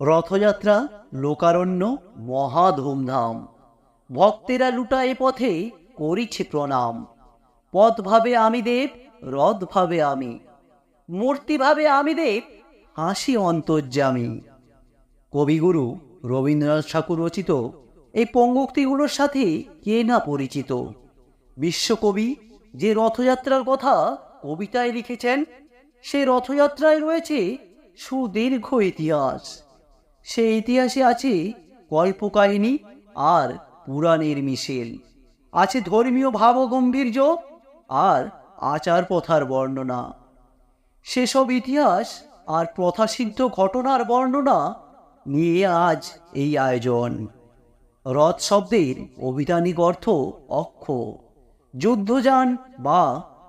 রথযাত্রা, লোকারণ্য, মহা ধুমধাম। ভক্তেরা লুটা এ পথে করিছে প্রণাম। পথ ভাবে আমি দেব রথ ভাবে আমি। মূর্তি ভাবে আমি দেব, হাসি অন্তর্যামী। কবিগুরু রবীন্দ্রনাথ ঠাকুর রচিত এই পঙ্গক্তিগুলোর সাথে কে না পরিচিত? বিশ্বকবি যে রথযাত্রার কথা কবিতায় লিখেছেন, সে রথযাত্রায় রয়েছে সুদীর্ঘ ইতিহাস। সে ইতিহাসে আছে কল্পকাহিনী আর পুরাণের মিশেল। আছে ধর্মীয় ভাবগম্ভীর্য আর আচার প্রথার বর্ণনা। সেসব ইতিহাস আর প্রথাসিদ্ধ ঘটনার বর্ণনা নিয়ে আজ এই আয়োজন। রথ শব্দের অভিধানিক অর্থ অক্ষ। যুদ্ধযান বা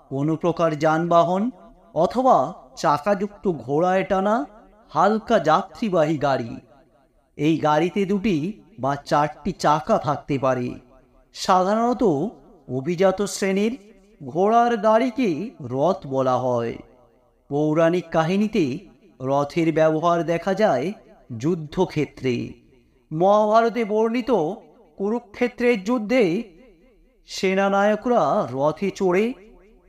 কোনো প্রকার যানবাহন অথবা চাকাযুক্ত ঘোড়ায় টানা হালকা যাত্রীবাহী গাড়ি। এই গাড়িতে দুটি বা চারটি চাকা থাকতে পারে। সাধারণত অভিজাত শ্রেণির ঘোড়ার গাড়িকে রথ বলা হয়। পৌরাণিক কাহিনীতে রথের ব্যবহার দেখা যায় যুদ্ধক্ষেত্রে। মহাভারতে বর্ণিত কুরুক্ষেত্রের যুদ্ধে সেনানায়করা রথে চড়ে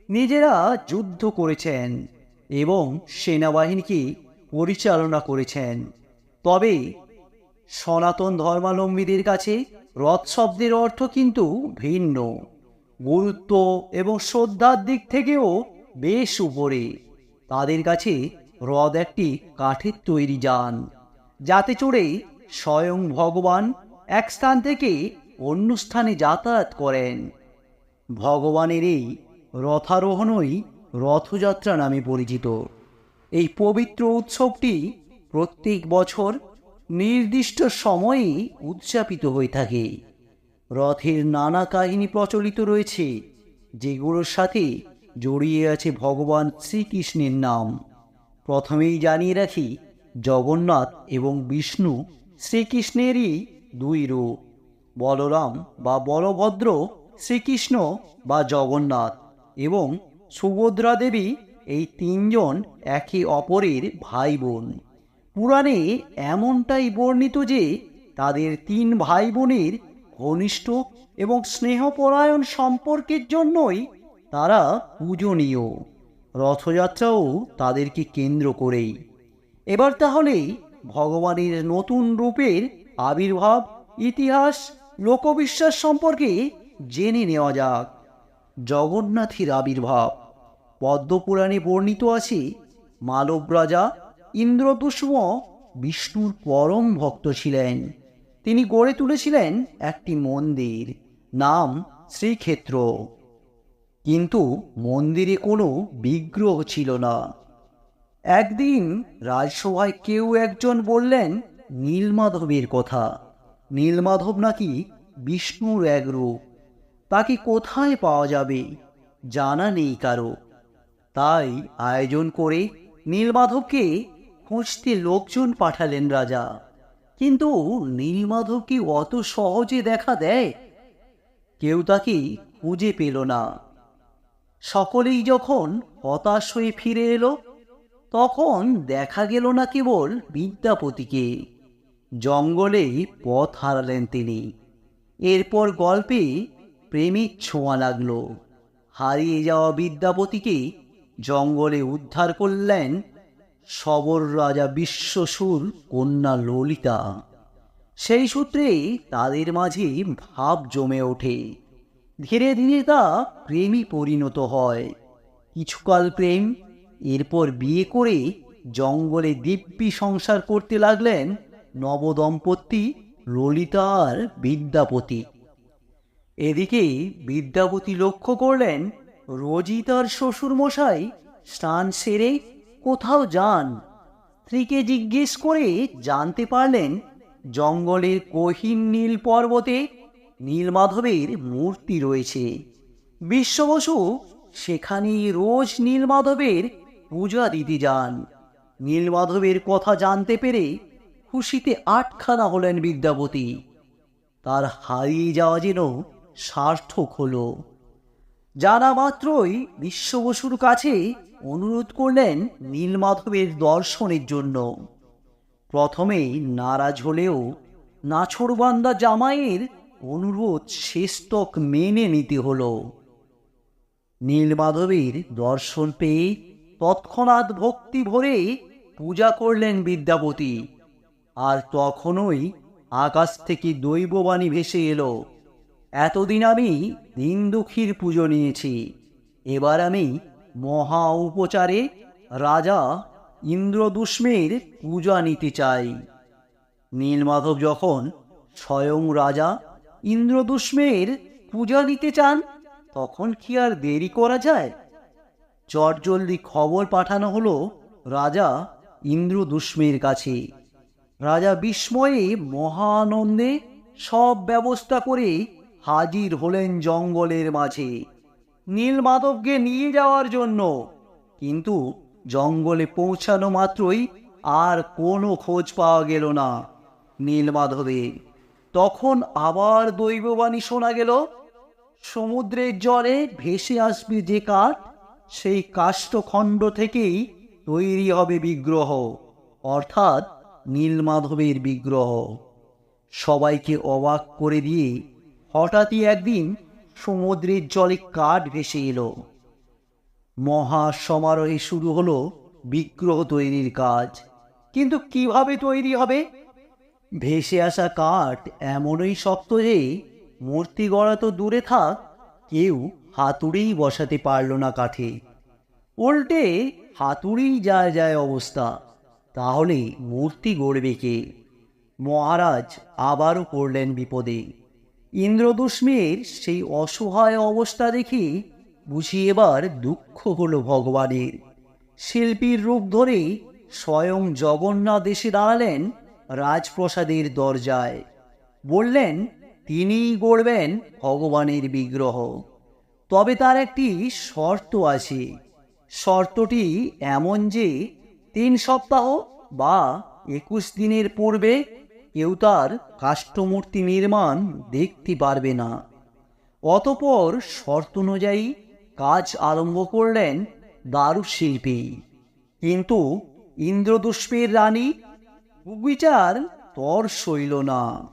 নিজেরা যুদ্ধ করেছেন এবং সেনাবাহিনীকে পরিচালনা করেছেন। তবে সনাতন ধর্মাবলম্বীদের কাছে রথ শব্দের অর্থ কিন্তু ভিন্ন। গুরুত্ব এবং শ্রদ্ধার দিক থেকেও বেশ উপরে। তাদের কাছে রথ একটি কাঠের তৈরি যান, যাতে চড়ে স্বয়ং ভগবান এক স্থান থেকে অন্য স্থানে যাতায়াত করেন। ভগবানের এই রথারোহণই রথযাত্রা নামে পরিচিত। এই পবিত্র উৎসবটি প্রত্যেক বছর নির্দিষ্ট সময়ে উদযাপিত হয়ে থাকে। রথের নানা কাহিনী প্রচলিত রয়েছে, যেগুলোর সাথে জড়িয়ে আছে ভগবান শ্রীকৃষ্ণের নাম। প্রথমেই জানিয়ে রাখি, জগন্নাথ এবং বিষ্ণু শ্রীকৃষ্ণেরই দুই রূপ, বলরাম বা বলভদ্র শ্রীকৃষ্ণ বা জগন্নাথ এবং সুভদ্রা দেবী এই তিনজন একে অপরের ভাই বোন। পুরাণে এমনটাই বর্ণিত যে তাদের তিন ভাই বোনের ঘনিষ্ঠ এবং স্নেহপরায়ণ সম্পর্কের জন্যই তারা পূজনীয়। রথযাত্রাও তাদেরকে কেন্দ্র করেই। এবার তাহলে ভগবানের নতুন রূপের আবির্ভাব, ইতিহাস, লোকবিশ্বাস সম্পর্কে জেনে নেওয়া যাক। জগন্নাথের আবির্ভাব। পদ্মপুরাণে বর্ণিত আছে, মালব রাজা ইন্দ্রদুষ্ম বিষ্ণুর পরম ভক্ত ছিলেন। তিনি গড়ে তুলেছিলেন একটি মন্দির, নাম শ্রীক্ষেত্র। কিন্তু মন্দিরে কোনো বিগ্রহ ছিল না। একদিন রাজসভায় কেউ একজন বললেন, নীলমাধবের কথা। নীলমাধব নাকি বিষ্ণুর এক রূপ। তাকে কোথায় পাওয়া যাবে? জানা নেই কারও। তাই আয়োজন করে নীলমাধবকে খুঁজতে লোকজন পাঠালেন রাজা। কিন্তু নীলমাধব কি অত সহজে দেখা দেয়? কেউ তাকে খুঁজে পেল না। সকলেই যখন হতাশ হয়ে ফিরে এলো, তখন দেখা গেল না কেবল বিদ্যাপতিকে। জঙ্গলে পথ হারালেন তিনি। এরপর গল্পে প্রেমিক ছোঁয়া লাগল। হারিয়ে যাওয়া বিদ্যাপতিকে জঙ্গলে উদ্ধার করলেন সবর রাজা বিশ্বসুর কন্যা ললিতা। সেই সূত্রে তাদের মাঝে ভাব জমে ওঠে। ধীরে ধীরে তা প্রেমই পরিণত হয়। কিছুকাল প্রেম, এরপর বিয়ে করে জঙ্গলে দিব্যি সংসার করতে লাগলেন নবদম্পতি ললিতা আর বিদ্যাপতি। এদিকে বিদ্যাপতি লক্ষ্য করলেন রোজই তার শ্বশুরমশাই স্নান সেরে কোথাও যান। স্ত্রীকে জিজ্ঞেস করে জানতে পারলেন, জঙ্গলের কহিন নীল পর্বতে নীলমাধবের মূর্তি রয়েছে। বিশ্ববসু সেখানেই রোজ নীলমাধবের পূজা দিতে যান। নীলমাধবের কথা জানতে পেরে খুশিতে আটখানা হলেন বিদ্যাপতি। তার হারিয়ে যাওয়া যেন সার্থক হল। জানা মাত্রই বিশ্ববসুর কাছে অনুরোধ করলেন নীলমাধবের দর্শনের জন্য। প্রথমেই নারাজ হলেও নাছড়বান্দা জামাইয়ের অনুরোধ শেষতক মেনে নিতে হলো। নীলমাধবের দর্শন পেয়ে তৎক্ষণাৎ ভক্তি ভরে পূজা করলেন বিদ্যাপতি। আর তখনই আকাশ থেকে দৈববাণী ভেসে এলো। এতদিন আমি দিন দুঃখীর পুজো নিয়েছি। এবার আমি মহা উপচারে রাজা ইন্দ্রদুষ্মের পূজা নিতে চাই নীলমাধব যখন স্বয়ং রাজা ইন্দ্রদুষ্মের পূজা নিতে চান, তখন কি আর দেরি করা যায়? চটজলদি খবর পাঠানো হলো রাজা ইন্দ্রদুষ্মের কাছে। রাজা বিস্ময়ে মহানন্দে সব ব্যবস্থা করে হাজির হলেন জঙ্গলের মাঝে। নীলমাধবকে নিয়ে যাওয়ার জন্য। কিন্তু জঙ্গলে পৌঁছানো মাত্রই আর কোনো খোঁজ পাওয়া গেল না নীলমাধবের তখন আবার দৈববাণী শোনা গেল, সমুদ্রের জলে ভেসে আসবে যে কাঠ, সেই কাষ্ঠখণ্ড থেকেই তৈরি হবে বিগ্রহ, অর্থাৎ নীলমাধবের বিগ্রহ। সবাইকে অবাক করে দিয়ে হঠাৎই একদিন সমুদ্রের জলে কাঠ ভেসে এলো। মহা সমারোহে শুরু হলো বিগ্রহ তৈরির কাজ। কিন্তু কীভাবে তৈরি হবে? ভেসে আসা কাঠ এমনই শক্ত যে মূর্তি গড়া তো দূরে থাক, কেউ হাতুড়েই বসাতে পারল না কাঠে। উল্টে হাতুড়েই যায় যায় অবস্থা, তাহলে মূর্তি গড়বে কে? মহারাজ আবারও পড়লেন বিপদে। ইন্দ্রদুষ্মের সেই অসহায় অবস্থা দেখে বুঝি এবার দুঃখ হলো ভগবানের। শিল্পীর রূপ ধরে স্বয়ং জগন্নাথ এসে দাঁড়ালেন রাজপ্রসাদের দরজায়। বললেন, তিনিই গড়বেন ভগবানের বিগ্রহ। তবে তার একটি শর্ত আছে। শর্তটি এমন যে তিন সপ্তাহ বা একুশ দিনের পূর্বে কেউ তার কাষ্ঠমূর্তি নির্মাণ দেখতে পারবে না। অতপর শর্ত অনুযায়ী কাজ আরম্ভ করলেন দারুশিল্পী। কিন্তু ইন্দ্রদুষ্পের রানী বিচার তর সইল না।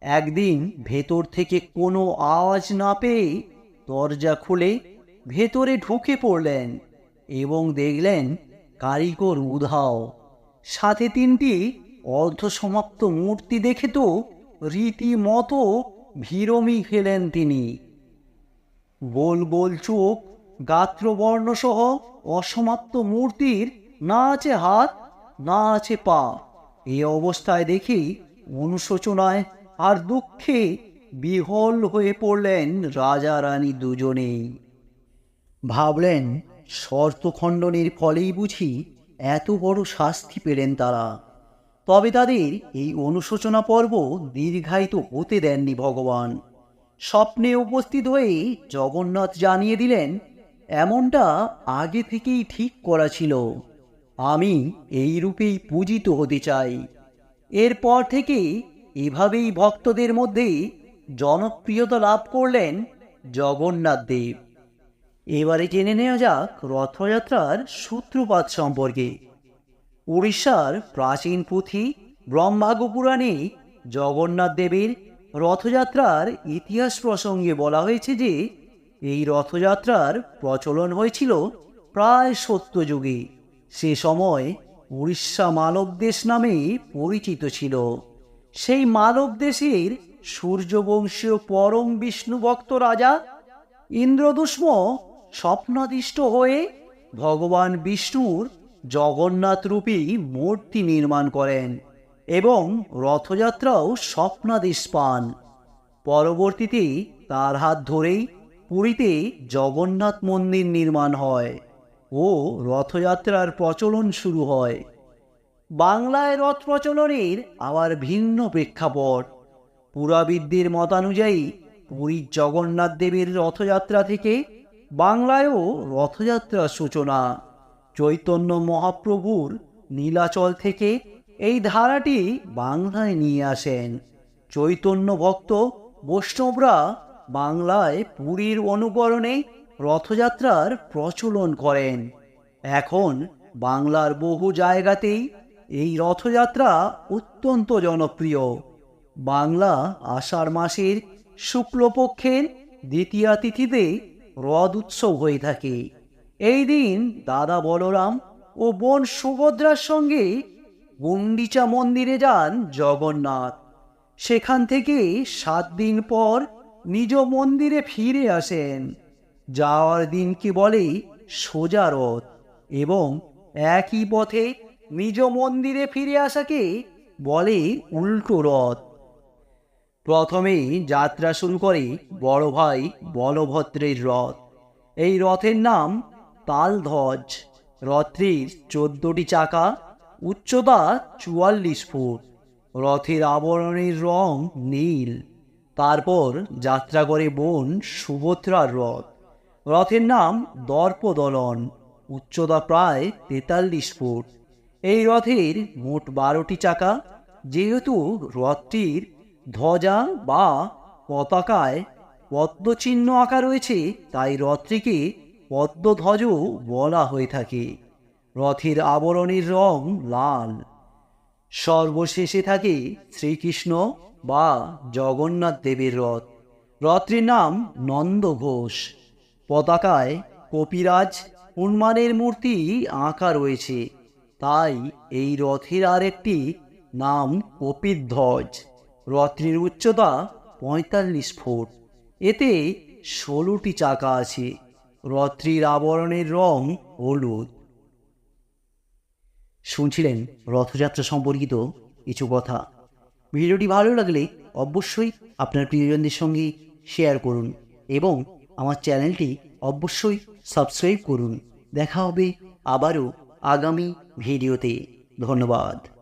একদিন ভেতর থেকে কোনো আওয়াজ না পেয়ে দরজা খুলে ভেতরে ঢুকে পড়লেন এবং দেখলেন কারিগর উধাও। সাথে তিনটি অর্ধসমাপ্ত মূর্তি দেখে তো রীতিমতো ভিরমি খেলেন তিনি। গোল গোল চোখ গাত্রবর্ণসহ অসমাপ্ত মূর্তির না আছে হাত, না আছে পা। এই অবস্থায় দেখি অনুশোচনায় আর দুঃখে বিহল হয়ে পড়লেন রাজা রানী দুজনেই। ভাবলেন, শর্তখণ্ডনের ফলেই বুঝি এত বড় শাস্তি পেলেন তারা। তবে তাদের এই অনুশোচনা পর্ব দীর্ঘায়িত হতে দেননি ভগবান। স্বপ্নে উপস্থিত হয়ে জগন্নাথ জানিয়ে দিলেন, এমনটা আগে থেকেই ঠিক করা ছিল। আমি এই রূপেই পূজিত হতে চাই। এরপর থেকে এভাবেই ভক্তদের মধ্যে জনপ্রিয়তা লাভ করলেন জগন্নাথ দেব। এবারে জেনে নেওয়া যাক রথযাত্রার সূত্রপাত সম্পর্কে। উড়িষ্যার প্রাচীন পুঁথি ব্রহ্মাগ পুরাণে জগন্নাথ দেবের রথযাত্রার ইতিহাস প্রসঙ্গে বলা হয়েছে যে, এই রথযাত্রার প্রচলন হয়েছিল প্রায় সত্য যুগে। সে সময় উড়িষ্যা মালব দেশ নামে পরিচিত ছিল। সেই মালব দেশের সূর্যবংশীয় পরম বিষ্ণু ভক্ত রাজা ইন্দ্রদুষ্ম স্বপ্নাদিষ্ট হয়ে ভগবান বিষ্ণুর জগন্নাথ রূপী মূর্তি নির্মাণ করেন এবং রথযাত্রাও স্বপ্নাদেশ পান। পরবর্তীতে তার হাত ধরেই পুরীতে জগন্নাথ মন্দির নির্মাণ হয় ও রথযাত্রার প্রচলন শুরু হয়। বাংলায় রথ প্রচলনের আবার ভিন্ন প্রেক্ষাপট। পুরাবিদদের মতানুযায়ী পুরীর জগন্নাথ দেবের রথযাত্রা থেকে বাংলায়ও রথযাত্রার সূচনা। চৈতন্য মহাপ্রভুর নীলাচল থেকে এই ধারাটি বাংলায় নিয়ে আসেন। চৈতন্য ভক্ত বৈষ্ণবরা বাংলায় পুরীর অনুকরণে রথযাত্রার প্রচলন করেন। এখন বাংলার বহু জায়গাতেই এই রথযাত্রা অত্যন্ত জনপ্রিয়। বাংলা আষাঢ় মাসের শুক্লপক্ষের দ্বিতীয়া তিথিতে রথ উৎসব হয়ে থাকে। এই দিন দাদা বলরাম ও বোন সুভদ্রার সঙ্গে গুন্ডিচা মন্দিরে যান জগন্নাথ। সেখান থেকে সাত দিন পর নিজ মন্দিরে ফিরে আসেন। যাওয়ার দিনকে বলে সোজা রথ এবং একই পথে নিজ মন্দিরে ফিরে আসাকে বলে উল্টো রথ। প্রথমে যাত্রা শুরু করে বড় ভাই বলভদ্রের রথ। এই রথের নাম তালধ্বজ, রথের চোদ্দটি চাকা, উচ্চতা চুয়াল্লিশ ফুট। রথের আবরণের রং নীল। তারপর যাত্রা করে বোন সুভদ্রার রথ। রথের নাম দর্পদলন। উচ্চতা প্রায় তেতাল্লিশ ফুট। এই রথের মোট বারোটি চাকা, যেহেতু রথটির ধ্বজা বা পতাকায় পদ্মচিহ্ন আঁকা রয়েছে, তাই রথটিকে পদ্মধ্বজও বলা হয়ে থাকে। রথের আবরণের রং লাল। সর্বশেষে থাকে শ্রীকৃষ্ণ বা জগন্নাথ দেবের রথ। রথটির নাম নন্দ ঘোষ পতাকায় কপিরাজ হনুমানের মূর্তি আঁকা রয়েছে। তাই এই রথের আরেকটি নাম কপিধ্বজ। রথটির উচ্চতা পঁয়তাল্লিশ ফুট। এতে ষোলোটি চাকা আছে। রথটির আবরণের রং হলুদ। শুনছিলেন রথযাত্রা সম্পর্কিত কিছু কথা। ভিডিওটি ভালো লাগলে অবশ্যই আপনার প্রিয়জনদের সঙ্গে শেয়ার করুন এবং আমার চ্যানেলটি অবশ্যই সাবস্ক্রাইব করুন। দেখা হবে আবারও আগামী ভিডিওতে। ধন্যবাদ।